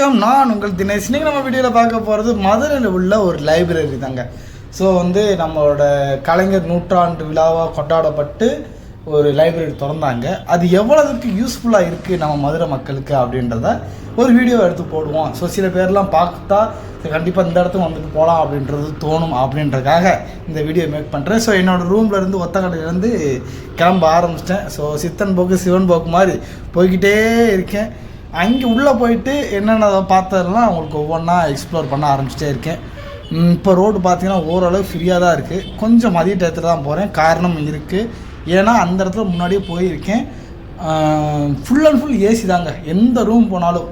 வணக்கம். நான் உங்கள் தினேஷ். இன்றைக்கி நம்ம வீடியோவில் பார்க்க போகிறது மதுரையில் உள்ள ஒரு லைப்ரரி தாங்க. ஸோ வந்து நம்மளோட கலைஞர் நூற்றாண்டு விழாவாக கொண்டாடப்பட்டு ஒரு லைப்ரரி திறந்தாங்க. அது எவ்வளவுக்கு யூஸ்ஃபுல்லாக இருக்குது நம்ம மதுரை மக்களுக்கு அப்படின்றத ஒரு வீடியோ எடுத்து போடுவோம். ஸோ சில பேர்லாம் பார்த்தா கண்டிப்பாக இந்த இடத்துக்கு வந்துட்டு போகலாம் அப்படின்றது தோணும் அப்படின்றதுக்காக இந்த வீடியோ மேக் பண்ணுறேன் ஸோ என்னோடய ரூமில் இருந்து ஒத்தக்கடையிலேருந்து கிளம்ப ஆரம்பிச்சிட்டேன். ஸோ சித்தன் போக்கு சிவன் போக்கு மாதிரி போய்கிட்டே இருக்கேன். அங்கே உள்ளே போயிட்டு என்னென்ன பார்த்ததெல்லாம் உங்களுக்கு ஒவ்வொன்றா எக்ஸ்ப்ளோர் பண்ண ஆரம்பிச்சிட்டே இருக்கேன். இப்போ ரோடு பார்த்தீங்கன்னா ஓரளவு ஃப்ரீயாக தான் இருக்குது கொஞ்சம் மதிய டயத்தில் தான் போகிறேன் காரணம் இருக்குது ஏன்னா அந்த இடத்துல முன்னாடியே போயிருக்கேன். ஃபுல் அண்ட் ஃபுல் ஏசி தாங்க. எந்த ரூம் போனாலும்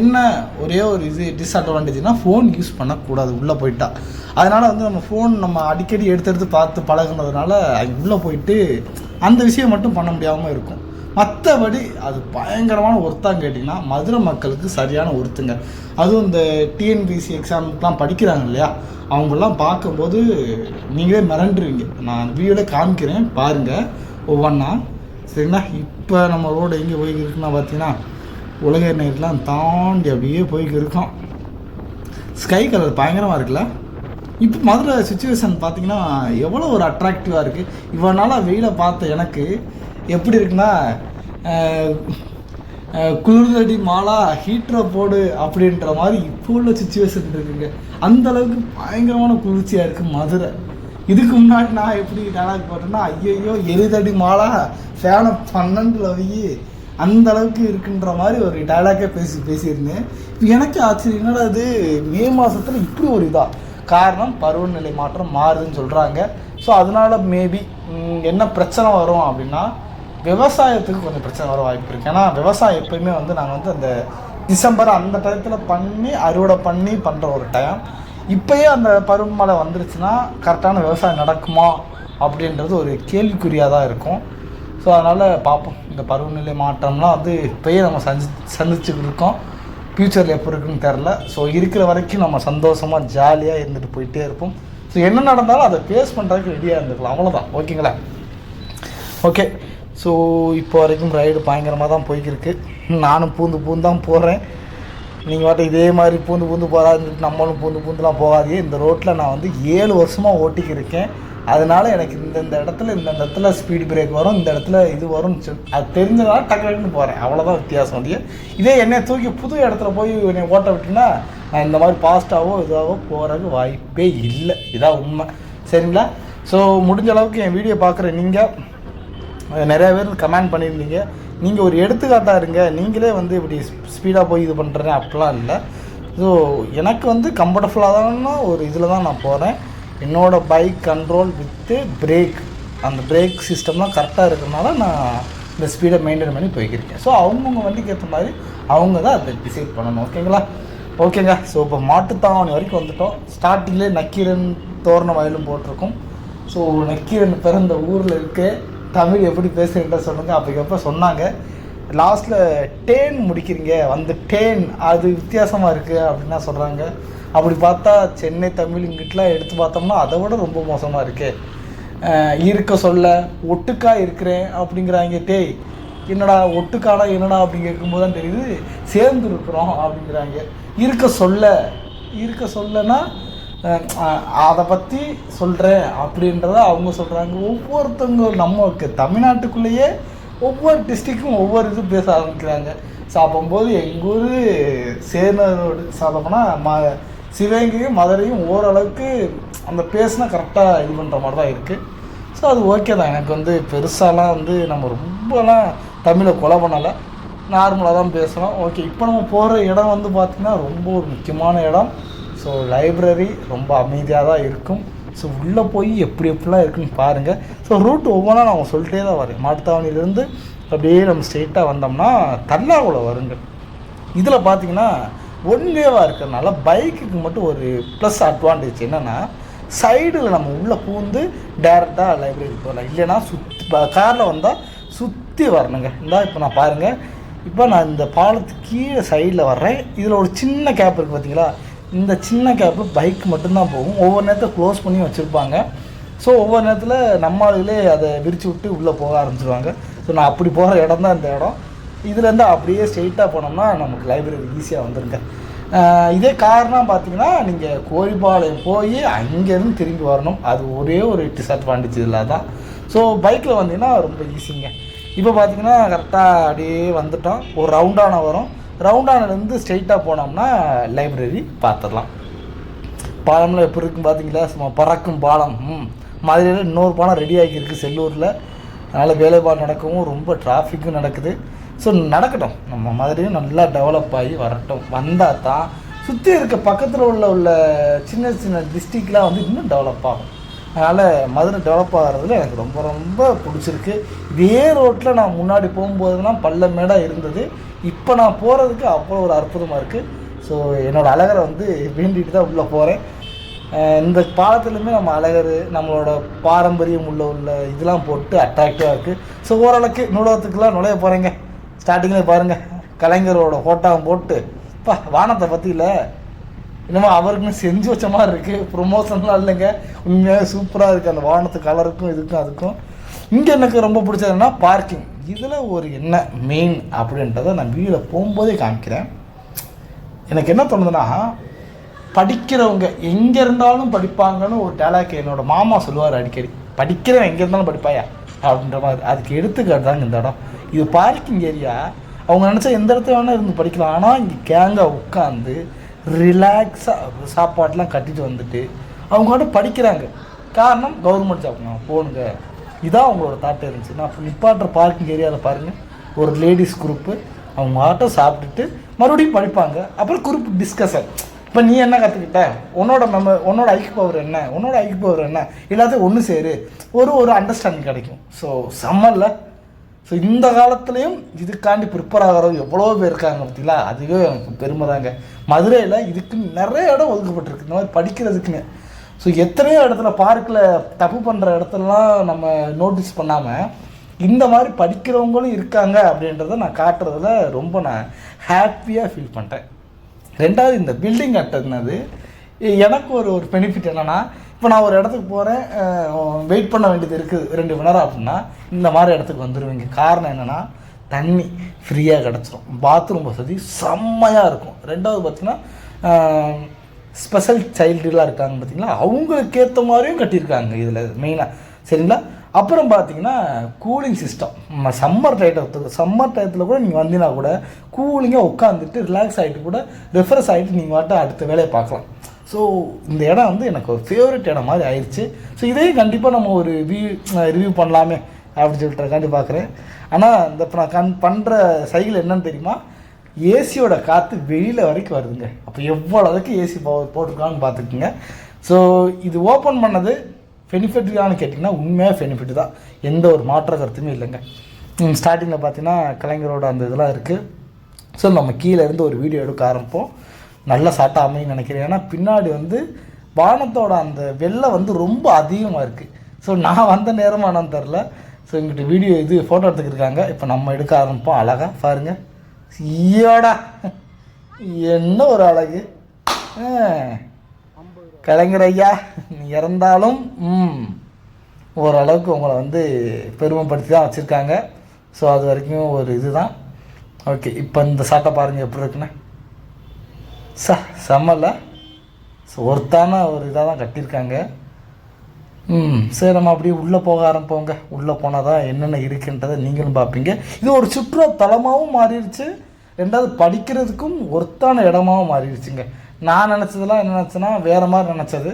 என்ன ஒரே ஒரு இது டிஸ்அட்வான்டேஜ்னால் ஃபோன் யூஸ் பண்ணக்கூடாது. உள்ளே போயிட்டா. அதனால் வந்து நம்ம ஃபோன் நம்ம அடிக்கடி எடுத்து எடுத்து பார்த்து பழகுனதுனால அங்கே உள்ளே போயிட்டு அந்த விஷயம் மட்டும் பண்ண முடியாமல் இருக்கும். மற்றபடி அது பயங்கரமான ஒருத்தான்னு கேட்டிங்கன்னா மதுரை மக்களுக்கு சரியான ஒருத்துங்க. அதுவும் இந்த டிஎன்பிசி எக்ஸாமுக்கெலாம் படிக்கிறாங்க இல்லையா? அவங்களாம் பார்க்கும்போது நீங்களே மிரண்டுருவீங்க நான் வீடியோவில் காமிக்கிறேன் பாருங்கள் ஒவ்வொன்றா சரிங்களா? இப்போ நம்ம ரோடு எங்கே போய்க்கு இருக்குன்னா பார்த்தீங்கன்னா உலக நேரெலாம் தாண்டி அப்படியே போய்க்கு இருக்கோம். ஸ்கை கலர் பயங்கரமாக இருக்குல்ல? இப்போ மதுரை சுச்சுவேஷன் பார்த்தீங்கன்னா எவ்வளோ ஒரு அட்ராக்டிவாக இருக்குது இவ்வளோ நாளாக வெயிலை பார்த்த எனக்கு எப்படி இருக்குன்னா குளிர்ந்தடி மாலா ஹீட்டரை போடு அப்படின்ற மாதிரி இப்போ உள்ள சுச்சுவேஷன் இருக்குங்க. அந்த அளவுக்கு பயங்கரமான குளிர்ச்சியாக இருக்குது மதுரை. இதுக்கு முன்னாடி நான் எப்படி டேலாக் போட்டேன்னா ஐயையோ எழுதடி மாலா ஃபேனை பன்னெண்டில் வை அந்த அளவுக்கு இருக்குன்ற மாதிரி ஒரு டயலாக்கே பேசி பேசியிருந்தேன். இப்போ எனக்கு ஆச்சரியம் என்னடா அது மே மாதத்தில் இப்படி ஒரு இதாக காரணம் பருவநிலை மாற்றம் மாறுதுன்னு சொல்கிறாங்க ஸோ அதனால் மேபி என்ன பிரச்சனை வரும் அப்படின்னா விவசாயத்துக்கு கொஞ்சம் பிரச்சனை வர வாய்ப்பு இருக்குது ஏன்னா விவசாயம் எப்பயுமே வந்து நாங்கள் வந்து அந்த டிசம்பர் அந்த டயத்தில் பண்ணி அறுவடை பண்ணி பண்ணுற ஒரு டைம் இப்போயே அந்த பருவமழை வந்துருச்சுன்னா கரெக்டான விவசாயம் நடக்குமா அப்படின்றது ஒரு கேள்விக்குறியாக தான் இருக்கும். ஸோ அதனால் பார்ப்போம் இந்த பருவநிலை மாற்றம்லாம் வந்து இப்போயே நம்ம சந்தி சந்திச்சுக்கிட்டு இருக்கோம். ஃப்யூச்சரில் எப்போ இருக்குன்னு தெரில ஸோ இருக்கிற வரைக்கும் நம்ம சந்தோஷமாக ஜாலியாக இருந்துட்டு போயிட்டே இருப்போம். ஸோ என்ன நடந்தாலும் அதை ஃபேஸ் பண்ணுறதுக்கு ரெடியாக இருந்துக்கலாம். அவ்வளோதான் ஓகேங்களா ஓகே ஸோ இப்போ வரைக்கும் ரைடு பயங்கரமாக தான் போய்க்கிருக்கு. நானும் பூந்து பூந்து தான் போகிறேன் நீங்கள் வாட்ட இதே மாதிரி பூந்து பூந்து போகாதுன்னு நம்மளும் பூந்து பூந்துலாம் போகாதே இந்த ரோட்டில் நான் வந்து ஏழு வருஷமாக ஓட்டிக்கிருக்கேன். அதனால எனக்கு இந்த இந்த இடத்துல இந்த இடத்துல ஸ்பீடு பிரேக் வரும் இந்த இடத்துல இது வரும் அது தெரிஞ்சதால் டக்கு டக்குன்னு போகிறேன் அவ்வளோதான் வித்தியாசம் வந்து இதே என்னை தூக்கி புது இடத்துல போய் என்னை ஓட்ட விட்டுனா நான் இந்த மாதிரி ஃபாஸ்ட்டாகவோ இதாகவோ போகிறதுக்கு வாய்ப்பே இல்லை. இதான் உண்மை. சரிங்களா? ஸோ முடிஞ்ச அளவுக்கு என் வீடியோ பார்க்குற நீங்கள் நிறையா பேர் கமெண்ட் பண்ணியிருந்தீங்க. நீங்கள் ஒரு எடுத்துக்காட்டாக இருங்க. நீங்களே வந்து இப்படி ஸ்பீடாக போய் இது பண்ணுறேன் அப்படிலாம் இல்லை. ஸோ எனக்கு வந்து கம்ஃபர்டபுளாக தான் ஒரு இதில் தான் நான் போகிறேன் என்னோடய பைக் கண்ட்ரோல் வித்து பிரேக் அந்த பிரேக் சிஸ்டம்லாம் கரெக்டாக இருக்கிறனால நான் இந்த ஸ்பீடை மெயின்டைன் பண்ணி போய்க்கிருக்கேன். ஸோ அவங்கவுங்க வண்டிக்கு ஏற்ற மாதிரி அவங்க தான் அதை டிசைட் பண்ணணும். ஓகேங்களா ஓகேங்க ஸோ இப்போ மாட்டுத்தாவணி வரைக்கும் வந்துட்டோம். ஸ்டார்டிங்லேயே நக்கீரன் தோரண வயலும் போட்டிருக்கோம். ஸோ நக்கீரன் பிறந்த ஊரில் இருக்குது தமிழ் எப்படி பேசுகிறீன்ற சொல்லுங்கள் அப்போக்கப்போ சொன்னாங்க. லாஸ்ட்டில் டேன் முடிக்கிறீங்க. அந்த டேன் அது வித்தியாசமாக இருக்குது அப்படின்னா சொல்கிறாங்க அப்படி பார்த்தா சென்னை தமிழ் இங்கிட்டலாம் எடுத்து பார்த்தோம்னா அதை விட ரொம்ப மோசமாக இருக்கே. இருக்க சொல்ல ஒட்டுக்கா இருக்கிறேன் அப்படிங்கிறாங்க. டேய் என்னடா ஒட்டுக்காடா என்னடா அப்படின்னு கேட்கும்போது தான் தெரியுது. சேர்ந்து இருக்கிறோம் அப்படிங்கிறாங்க. இருக்க சொல்ல இருக்க சொல்லனா அதை பற்றி சொல்கிறேன் அப்படின்றத அவங்க சொல்கிறாங்க ஒவ்வொருத்தவங்க நமக்கு தமிழ்நாட்டுக்குள்ளேயே ஒவ்வொரு டிஸ்ட்ரிக்கும் ஒவ்வொரு இது பேச ஆரம்பிக்கிறாங்க. சாப்பிடும்போது எங்கள் ஊர் சேனரோடு சாப்பிட்டோம்னா ம சிவகங்கையும் மதுரையும் ஓரளவுக்கு அந்த பேசினா கரெக்டாக இது பண்ணுற மாதிரி தான் இருக்குது ஸோ அது ஓகே தான். எனக்கு வந்து பெருசாலாம் வந்து நம்ம ரொம்பலாம் தமிழை கொலை பண்ணலை. நார்மலாக தான் பேசுகிறோம் ஓகே இப்போ நம்ம போகிற இடம் வந்து பார்த்திங்கன்னா ரொம்ப ஒரு முக்கியமான இடம். ஸோ லைப்ரரி ரொம்ப அமைதியாக தான் இருக்கும். ஸோ உள்ளே போய் எப்படி எப்படிலாம் இருக்குன்னு பாருங்கள் ஸோ ரூட் ஒவ்வொன்றா நான் சொல்லிட்டே தான் வரேன். மாட்டுத்தாவணிலேருந்து அப்படியே நம்ம ஸ்ட்ரெயிட்டாக வந்தோம்னா தல்லாகுளம் வருங்க இதில் பார்த்தீங்கன்னா ஒன் வேவாக இருக்கிறதுனால பைக்குக்கு மட்டும் ஒரு ப்ளஸ் அட்வான்டேஜ் என்னென்னா சைடில் நம்ம உள்ளே பூந்து டேரெக்டாக லைப்ரரி போகலாம் இல்லைன்னா சுற்றி காரில் வந்தால் சுற்றி வரணுங்க. இந்தா இப்போ நான் பாருங்கள் இப்போ நான் இந்த பாலத்துக்கு கீழே சைடில் வர்றேன். இதில் ஒரு சின்ன கேப் இருக்குது பார்த்தீங்களா இந்த சின்ன கேப்பில் பைக் மட்டும்தான் போகும். ஒவ்வொரு நேரத்தில் க்ளோஸ் பண்ணி வச்சுருப்பாங்க. ஸோ ஒவ்வொரு நேரத்தில் நம்ம ஆளுகளே அதை விரித்து விட்டு உள்ளே போக ஆரம்பிச்சிருவாங்க. ஸோ நான் அப்படி போகிற இடம் தான் இந்த இடம். இதுலேருந்து அப்படியே ஸ்ட்ரெயிட்டாக போனோம்னா நமக்கு லைப்ரரி ஈஸியாக வந்துருங்க. இதே காரணம் பார்த்தீங்கன்னா நீங்கள் கோழிப்பாளையம் போய் அங்கேருந்து திரும்பி வரணும். அது ஒரே ஒரு டிஸ்அட்வான்டேஜ் இதில் தான் ஸோ பைக்கில் வந்தீங்கன்னா ரொம்ப ஈஸிங்க இப்போ பார்த்தீங்கன்னா கரெக்டாக அப்படியே வந்துட்டோம். ஒரு ரவுண்டான வரும். ரவுண்டானிலேருந்து ஸ்ட்ரெயிட்டாக போனோம்னா லைப்ரரி பார்த்துடலாம். பாலம்லாம் எப்படி இருக்குன்னு பார்த்தீங்களா? சும்மா பறக்கும் பாலம். ம். மாதிரியில் இன்னொரு பாலம் ரெடி ஆகியிருக்கு செல்லூரில். அதனால் வேலைப்பாடு நடக்கவும் ரொம்ப டிராஃபிக்கும் நடக்குது. ஸோ நடக்கட்டும். நம்ம மாதிரியும் நல்லா டெவலப் ஆகி வரட்டும். வந்தால் தான் சுற்றி இருக்க பக்கத்தில் உள்ள உள்ள சின்ன சின்ன டிஸ்ட்ரிக்ட்லாம் வந்து இன்னும் டெவலப் ஆகும். அதனால் மதுரை டெவலப் ஆகிறதுல எனக்கு ரொம்ப ரொம்ப பிடிச்சிருக்கு. இதே ரோட்டில் நான் முன்னாடி போகும்போதெல்லாம் பல்ல மேடாக இருந்தது. இப்போ நான் போகிறதுக்கு அவ்வளோ ஒரு அற்புதமாக இருக்குது ஸோ என்னோடய அழகரை வந்து வேண்டிட்டு தான் உள்ளே போகிறேன் இந்த பாலத்துலேயுமே நம்ம அழகர் நம்மளோட பாரம்பரியம் உள்ள உள்ள இதெல்லாம் போட்டு அட்ராக்டிவாக இருக்குது ஸோ ஓரளவுக்கு நூலகத்துக்குலாம் நுழைய போகிறேங்க ஸ்டார்டிங்கில் பாருங்கள் கலைஞரோட ஃபோட்டோவும் போட்டு. பா வானத்தை பற்றியில் என்னமோ அவருக்குன்னு செஞ்சு வச்ச மாதிரி இருக்குது ப்ரொமோஷன்லாம் இல்லைங்க. உண்மையாக சூப்பராக இருக்குது அந்த வானத்து கலருக்கும் இதுக்கும் அதுக்கும். இங்கே எனக்கு ரொம்ப பிடிச்சதுன்னா பார்க்கிங் இதில் ஒரு என்ன மெயின் அப்படின்றத நான் வீடியோவில் போகும்போதே காமிக்கிறேன். எனக்கு என்ன தோணுதுன்னா படிக்கிறவங்க எங்கே இருந்தாலும் படிப்பாங்கன்னு ஒரு டேலாக் என்னோட மாமா சொல்லுவார் அடிக்கடி. படிக்கிறவன் எங்கே இருந்தாலும் படிப்பாயா? அப்படின்ற மாதிரி. அதுக்கு எடுத்துக்காட்டு தாங்க இந்த இடம். இது பார்க்கிங் ஏரியா அவங்க நினச்சா எந்த இடத்துல வேணால் இருந்து படிக்கலாம். ஆனால் இங்கே கேங்காக உட்காந்து ரிலாக்ஸாக சாப்பாடெலாம் கட்டிட்டு வந்துட்டு அவங்க வந்து படிக்கிறாங்க. காரணம் கவர்மெண்ட் ஜாப் நான் போகணுங்க. இதான் அவங்களோட தாட் இருந்துச்சு. நான் இப்போ நிப்பாட்டுற பார்க்கிங் ஏரியாவில் பாருங்கள் ஒரு லேடிஸ் குரூப்பு அவங்க ஆட்டம் சாப்பிட்டுட்டு மறுபடியும் படிப்பாங்க. அப்புறம் குரூப் டிஸ்கஷன் இப்போ நீ என்ன கற்றுக்கிட்ட உன்னோட மெம உன்னோட ஐக்கு பவர் என்ன? உன்னோட ஐக்கு பவர் என்ன? எல்லாத்தையும் ஒன்று சேரு. ஒரு ஒரு அண்டர்ஸ்டாண்டிங் கிடைக்கும். ஸோ சம்மரில் ஸோ இந்த காலத்துலேயும் இதுக்காண்டி ப்ரிப்பேர் ஆகிறவங்க எவ்வளோ பேர் இருக்காங்க பார்த்தீங்களா? அதுவே எனக்கு பெருமை தாங்க மதுரையில் இதுக்கு நிறைய இடம் ஒதுக்கப்பட்டிருக்கு. இந்த மாதிரி படிக்கிறதுக்குன்னு. ஸோ எத்தனையோ இடத்துல பார்க்கில் தப்பு பண்ணுற இடத்துலலாம் நம்ம நோட்டீஸ் பண்ணாமல் இந்த மாதிரி படிக்கிறவங்களும் இருக்காங்க அப்படின்றத நான் காட்டுறதுல ரொம்ப நான் ஹாப்பியாக ஃபீல் பண்ணுறேன் ரெண்டாவது இந்த பில்டிங் கட்டினது எனக்கு ஒரு ஒரு பெனிஃபிட் என்னென்னா இப்போ நான் ஒரு இடத்துக்கு போகிறேன் வெயிட் பண்ண வேண்டியது இருக்குது ரெண்டு மணி நேரம் அப்படின்னா இந்த மாதிரி இடத்துக்கு வந்துடுவீங்க காரணம் என்னென்னா தண்ணி ஃப்ரீயாக கிடச்சிரும். பாத்ரூம் வசதி செம்மையாக இருக்கும். ரெண்டாவது பார்த்தீங்கன்னா ஸ்பெஷல் சைல்டுலாம் இருக்காங்க பார்த்தீங்களா அவங்களுக்கு ஏற்ற மாதிரியும் கட்டியிருக்காங்க இதில் மெயினாக சரிங்களா? அப்புறம் பார்த்தீங்கன்னா கூலிங் சிஸ்டம் சம்மர் டைட்டத்துக்கு சம்மர் டயத்தில் கூட நீங்கள் வந்தீங்கன்னா கூட கூலிங்காக உட்காந்துட்டு ரிலாக்ஸ் ஆகிட்டு கூட ரெஃப்ரெஷ் ஆகிட்டு நீங்கள் வாட்ட அடுத்த வேலையை பார்க்கலாம். ஸோ இந்த இடம் வந்து எனக்கு ஒரு ஃபேவரட் இடம் மாதிரி ஆயிடுச்சு ஸோ இதையும் கண்டிப்பாக நம்ம ஒரு ரிவ்யூ ரிவ்யூ பண்ணலாமே அப்படின்னு சொல்லிட்டுக்காண்டி பார்க்குறேன் ஆனால் இந்த இப்போ நான் கண் பண்ணுற சைக்கிள் என்னன்னு தெரியுமா? ஏசியோட காற்று வெளியில் வரைக்கும் வருதுங்க. அப்போ எவ்வளோதுக்கு ஏசி போ போட்டிருக்கான்னு பார்த்துக்குங்க ஸோ இது ஓப்பன் பண்ணது பெனிஃபிட்டானு கேட்டிங்கன்னா உண்மையாக பெனிஃபிட் தான். எந்த ஒரு மாற்ற கருத்துமே இல்லைங்க. ஸ்டார்டிங்கில் பார்த்தீங்கன்னா கலைஞரோட அந்த இதெல்லாம் இருக்குது ஸோ நம்ம கீழே இருந்து ஒரு வீடியோ எடுக்க ஆரம்பிப்போம். நல்ல சாட்டாக அமையும் நினைக்கிறேன். ஏன்னா பின்னாடி வந்து வானத்தோட அந்த வெள்ளை வந்து ரொம்ப அதிகமாக இருக்குது ஸோ நான் வந்த நேரமானு தெரில ஸோ எங்கிட்ட வீடியோ இது ஃபோட்டோ எடுத்துக்கிருக்காங்க இப்போ நம்ம எடுக்க ஆரம்பிப்போம். அழகாக பாருங்க. ஈயோடா. என்ன ஒரு அழகு. கலைஞர் ஐயா இறந்தாலும் ம். ஓரளவுக்கு உங்களை வந்து பெருமைப்படுத்தி தான் வச்சுருக்காங்க. ஸோ அது வரைக்கும் ஒரு இதுதான். ஓகே இப்போ இந்த சாட்டை பாருங்கள் எப்படி இருக்குன்னு. ச செம்மல்ல ஸோ ஒருத்தான ஒரு இதாக தான் கட்டியிருக்காங்க. ம் சரி நம்ம அப்படியே உள்ளே போக ஆரம்பிப்போங்க. உள்ளே போனால் தான் என்னென்ன இருக்குன்றதை நீங்களும் பார்ப்பீங்க. இது ஒரு சுற்றுலா தலமாகவும் மாறிடுச்சு. ரெண்டாவது படிக்கிறதுக்கும் ஒருத்தான இடமாவும் மாறிடுச்சுங்க. நான் நினச்சதெல்லாம் என்ன நினச்சேன்னா வேறு மாதிரி நினச்சது.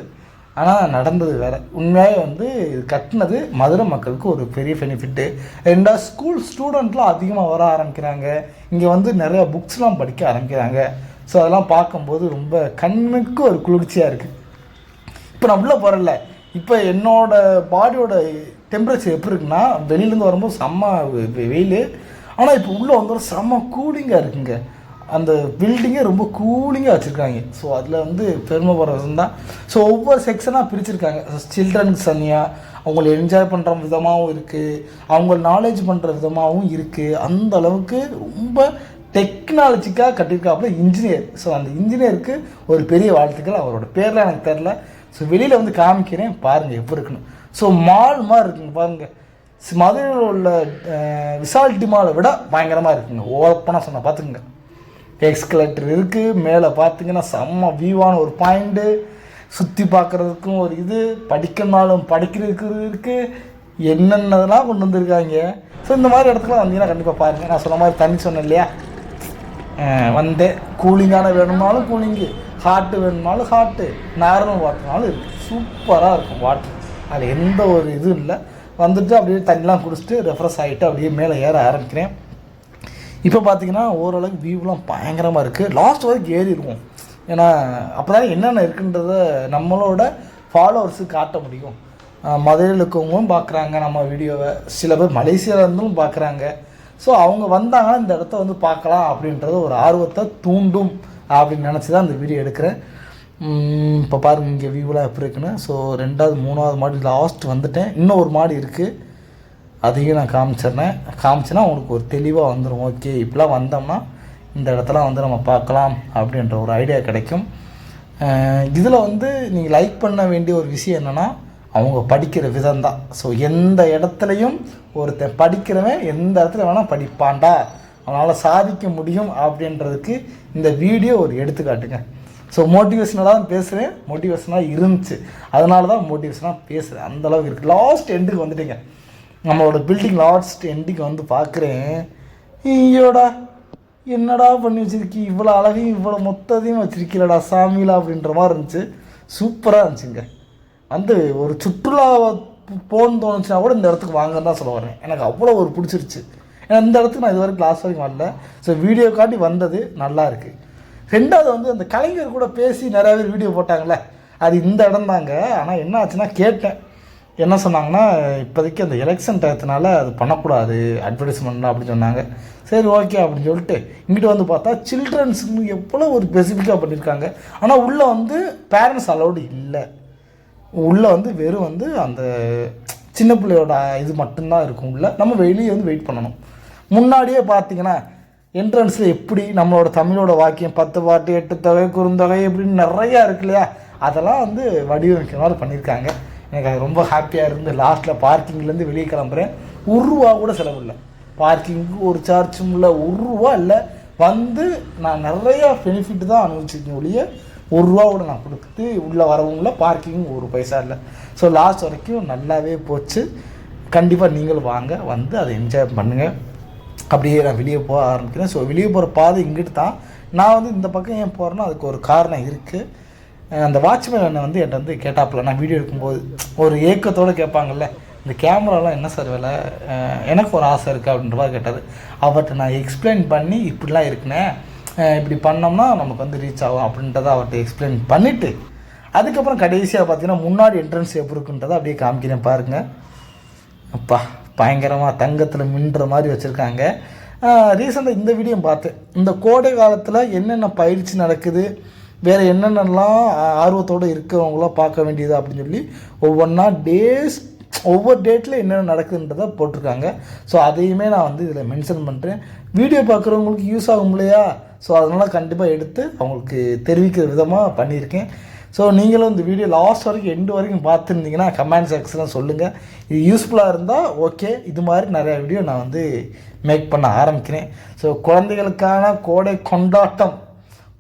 ஆனால் நடந்தது வேறு. உண்மையாகவே வந்து இது கட்டினது மதுரை மக்களுக்கு ஒரு பெரிய பெனிஃபிட்டு ரெண்டாவது ஸ்கூல் ஸ்டூடெண்ட்லாம் அதிகமாக வர ஆரம்பிக்கிறாங்க. இங்கே வந்து நிறையா புக்ஸ்லாம் படிக்க ஆரம்பிக்கிறாங்க. ஸோ அதெல்லாம் பார்க்கும்போது ரொம்ப கண்ணுக்கு ஒரு குளிர்ச்சியாக இருக்குது இப்போ நான் உள்ளே போகிறல இப்போ என்னோட பாடியோட டெம்பரேச்சர் எப்படி இருக்குன்னா வெளியிலேருந்து வரும்போது செம்ம வெ- வெயில். ஆனால் இப்போ உள்ளே வந்தோம் செம்ம கூலிங்காக இருக்குங்க. அந்த பில்டிங்கே ரொம்ப கூலிங்காக வச்சுருக்காங்க. ஸோ அதில் வந்து பெருமைப்படுறது தான். ஸோ ஒவ்வொரு செக்ஷனாக பிரிச்சிருக்காங்க. சில்ட்ரனுக்கு தனியாக அவங்கள என்ஜாய் பண்ணுற விதமாகவும் இருக்குது அவங்க நாலேஜ் பண்ணுற விதமாகவும் இருக்குது அந்த அளவுக்கு ரொம்ப டெக்னாலஜிக்காக கட்டியிருக்காப்புல இன்ஜினியர் ஸோ அந்த இன்ஜினியருக்கு ஒரு பெரிய வாழ்த்துக்கள். அவரோட பேரில் எனக்கு தெரில ஸோ வெளியில் வந்து காமிக்கிறேன். பாருங்கள் எப்படி இருக்குன்னு. ஸோ மால் மாதிரி இருக்குங்க பாருங்கள் ஸ் மதுரையில் உள்ள அஹ், விசால் டிமாலை விட பயங்கரமாக இருக்குங்க. ஓப்பனாக சொன்ன பார்த்துக்குங்க எக்ஸ்கலேட்டர் இருக்குது மேலே பார்த்தீங்கன்னா செம்ம வியூவான ஒரு பாயிண்ட்டு சுற்றி பார்க்குறதுக்கும் ஒரு இது. படிக்கணும்னாலும் படிக்கிறதுக்கு இருக்குது என்னென்னதெல்லாம் கொண்டு வந்திருக்காங்க. ஸோ இந்த மாதிரி இடத்துக்குலாம் வந்தீங்கன்னா கண்டிப்பாக பாருங்கள் நான் சொன்ன மாதிரி தண்ணி சொன்னேன் இல்லையா? வந்து கூலிங்கான வேணும்னாலும் கூலிங்கு ஹாட்டு வேணும்னாலும் ஹாட்டு நார்மல் வாட்டர்னாலும் இருக்குது சூப்பராக இருக்கும் வாட்டர் அதில் எந்த ஒரு இதுவும் இல்லை வந்துட்டு அப்படியே தண்ணிலாம் குடிச்சிட்டு ரெஃப்ரெஷ் ஆகிட்டு அப்படியே மேலே ஏற ஆரம்பிக்கிறேன் இப்போ பார்த்தீங்கன்னா ஓரளவுக்கு வியூலாம் பயங்கரமாக இருக்குது லாஸ்ட் வரைக்கும் ஏறிடுவோம் ஏன்னா அப்போ தான் என்னென்ன இருக்குன்றத நம்மளோட ஃபாலோவர்ஸுக்கு காட்ட முடியும் மதுரையில் இருக்கவங்களும் பார்க்குறாங்க நம்ம வீடியோவை சில பேர் மலேசியாவில் இருந்தும் பார்க்குறாங்க ஸோ அவங்க வந்தாங்கன்னா இந்த இடத்த வந்து பார்க்கலாம் அப்படின்றது ஒரு ஆர்வத்தை தூண்டும் அப்படின்னு நினச்சி தான் இந்த வீடியோ எடுக்கிறேன். இப்போ பாருங்கள் இங்கே வியூலாம் எப்படி இருக்குன்னு. ஸோ ரெண்டாவது மூணாவது மாடி லாஸ்ட் வந்துட்டேன். இன்னும் ஒரு மாடி இருக்குது அதையும் நான் காமிச்சிடுறேன். காமிச்சேன்னா உங்களுக்கு ஒரு தெளிவாக வந்துடும் ஓகே இப்படிலாம் வந்தோம்னா இந்த இடத்தெல்லாம் வந்து நம்ம பார்க்கலாம் அப்படின்ற ஒரு ஐடியா கிடைக்கும். இதில் வந்து நீங்கள் லைக் பண்ண வேண்டிய ஒரு விஷயம் என்னென்னா அவங்க படிக்கிற விதம் தான் ஸோ எந்த இடத்துலையும் ஒருத்தன் படிக்கிறவன் எந்த இடத்துல வேணால் படிப்பான்டா. அவனால் சாதிக்க முடியும் அப்படின்றதுக்கு இந்த வீடியோ ஒரு எடுத்துக்காட்டுங்க. ஸோ மோட்டிவேஷனலாக தான் பேசுகிறேன் மோட்டிவேஷனாக இருந்துச்சு. அதனால தான் மோட்டிவேஷனாக பேசுகிறேன் அந்தளவுக்கு இருக்குது லாஸ்ட் எண்டுக்கு வந்துட்டீங்க. நம்மளோட பில்டிங் லாஸ்ட் எண்டுக்கு வந்து பார்க்குறேன் ஐயோடா என்னடா பண்ணி வச்சிருக்கி? இவ்வளோ அழகையும் இவ்வளோ மொத்தத்தையும் வச்சிருக்கீலடா சாமிலா அப்படின்ற மாதிரி இருந்துச்சு. சூப்பராக இருந்துச்சுங்க. வந்து ஒரு சுற்றுலா போகணும்னு தோணுச்சுன்னா கூட இந்த இடத்துக்கு வாங்கன்னு தான் சொல்ல வரேன். எனக்கு அவ்வளோ ஒரு பிடிச்சிருச்சு. ஏன்னா இந்த இடத்துக்கு நான் இது வரைக்கும் வரைக்கும் வரல. ஸோ வீடியோ காட்டி வந்தது நல்லா இருக்குது ரெண்டாவது வந்து அந்த கலைஞர் கூட பேசி நிறையா பேர் வீடியோ போட்டாங்களே அது இந்த இடம் தாங்க. ஆனால் என்ன ஆச்சுன்னா கேட்டேன். என்ன சொன்னாங்கன்னா இப்போதைக்கு அந்த எலெக்ஷன் டயத்தினால அது பண்ணக்கூடாது அட்வர்டைஸ்மெண்ட்லாம் அப்படின்னு சொன்னாங்க. சரி ஓகே அப்படின்னு சொல்லிட்டு இங்கிட்டு வந்து பார்த்தா சில்ட்ரன்ஸ்னு எவ்வளோ ஒரு ஸ்பெசிஃபிக்காக பண்ணியிருக்காங்க. ஆனால் உள்ளே வந்து பேரண்ட்ஸ் அலௌடு இல்லை. உள்ளே வந்து வெறும் வந்து அந்த சின்ன பிள்ளையோட இது மட்டும்தான் இருக்கும் உள்ள. நம்ம வெளியே வந்து வெயிட் பண்ணணும். முன்னாடியே பார்த்தீங்கன்னா என்ட்ரன்ஸில் எப்படி நம்மளோட தமிழோட வாக்கியம் பத்து பாட்டு எட்டு தொகை குறுந்தொகை இப்படின்னு நிறையா இருக்கு இல்லையா? அதெல்லாம் வந்து வடிவமைக்கிற மாதிரி பண்ணியிருக்காங்க. எனக்கு அது ரொம்ப ஹாப்பியாக இருந்து லாஸ்ட்டில் பார்க்கிங்லேருந்து வெளியே கிளம்புறேன். ஒரு ரூபா கூட செலவு இல்லை. பார்க்கிங்க்கு ஒரு சார்ஜும் இல்லை ஒரு ரூபா இல்லை. வந்து நான் நிறையா பெனிஃபிட் தான் அனுபவிச்சிருக்கேன் ஒழிய ஒரு ரூபா கூட நான் கொடுத்து உள்ளே வரவங்கள பார்க்கிங் ஒரு பைசா இல்லை. ஸோ லாஸ்ட் வரைக்கும் நல்லாவே போச்சு. கண்டிப்பாக நீங்களும் வாங்க வந்து அதை என்ஜாய் பண்ணுங்கள் அப்படியே நான் வெளியே போக ஆரம்பிக்கிறேன். ஸோ வெளியே போகிற பாதை இங்கிட்டு தான். நான் வந்து இந்த பக்கம் ஏன் போகிறேன்னா அதுக்கு ஒரு காரணம் இருக்குது அந்த வாட்ச்மேன் என்னை வந்து என்கிட்ட வந்து கேட்டாப்புல நான் வீடியோ எடுக்கும்போது ஒரு ஏக்கத்தோடு கேட்பாங்கல்ல இந்த கேமராலாம் என்ன சார் வேலை? எனக்கு ஒரு ஆசை இருக்குது அப்படின்ற மாதிரி கேட்டார். அவர்கிட்ட நான் எக்ஸ்பிளைன் பண்ணி இப்படிலாம் இருக்குண்ணே. இப்படி பண்ணோம்னா நமக்கு வந்து ரீச் ஆகும் அப்படின்றத அவர்கிட்ட எக்ஸ்பிளைன் பண்ணிவிட்டு அதுக்கப்புறம் கடைசியாக பார்த்தீங்கன்னா முன்னாடி என்ட்ரன்ஸ் எப்படி இருக்குன்றதை அப்படியே காமிக்கிறேன் பாருங்கள் அப்பா பயங்கரமாக தங்கத்தில் மின்ற மாதிரி வச்சுருக்காங்க. ரீசெண்டாக இந்த வீடியோ பார்த்தேன். இந்த கோடை காலத்தில் என்னென்ன பயிற்சி நடக்குது வேறு என்னென்னலாம் ஆர்வத்தோடு இருக்கிறவங்களாம் பார்க்க வேண்டியது அப்படின்னு சொல்லி ஒவ்வொன்றா டேஸ் ஒவ்வொரு டேட்டில் என்னென்ன நடக்குதுன்றதை போட்டிருக்காங்க. ஸோ அதையுமே நான் வந்து இதில் மென்ஷன் பண்ணுறேன் வீடியோ பார்க்குறவங்களுக்கு யூஸ் ஆகும் இல்லையா? ஸோ அதனால் கண்டிப்பாக எடுத்து அவங்களுக்கு தெரிவிக்கிற விதமாக பண்ணியிருக்கேன். ஸோ நீங்களும் இந்த வீடியோ லாஸ்ட் வரைக்கும் எண்டு வரைக்கும் பார்த்துருந்தீங்கன்னா கமெண்ட் செக்ஷனில் சொல்லுங்கள் இது யூஸ்ஃபுல்லாக இருந்தால் ஓகே இது மாதிரி நிறையா வீடியோ நான் வந்து மேக் பண்ண ஆரம்பிக்கிறேன். ஸோ குழந்தைகளுக்கான கோடை கொண்டாட்டம்.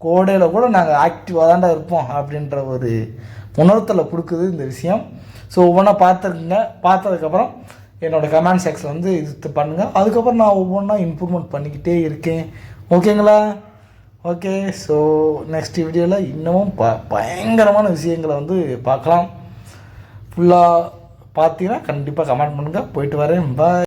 கோடையில் கூட நாங்கள் ஆக்டிவாக தாண்டா இருப்போம் அப்படின்ற ஒரு உணர்த்தலை கொடுக்குது இந்த விஷயம். ஸோ ஒவ்வொன்றா பார்த்துருக்குங்க பார்த்ததுக்கப்புறம் என்னோடய கமெண்ட் செக்ஷன் வந்து இது பண்ணுங்கள் அதுக்கப்புறம் நான் ஒவ்வொன்றா இம்ப்ரூவ்மெண்ட் பண்ணிக்கிட்டே இருக்கேன். ஓகேங்களா? ஓகே. ஸோ நெக்ஸ்ட் வீடியோவில் இன்னமும் ப பயங்கரமான விஷயங்களை வந்து பார்க்கலாம். ஃபுல்லாக பார்த்தீங்கன்னா கண்டிப்பாக கமெண்ட் பண்ணுங்கள் போயிட்டு வரேன். பாய்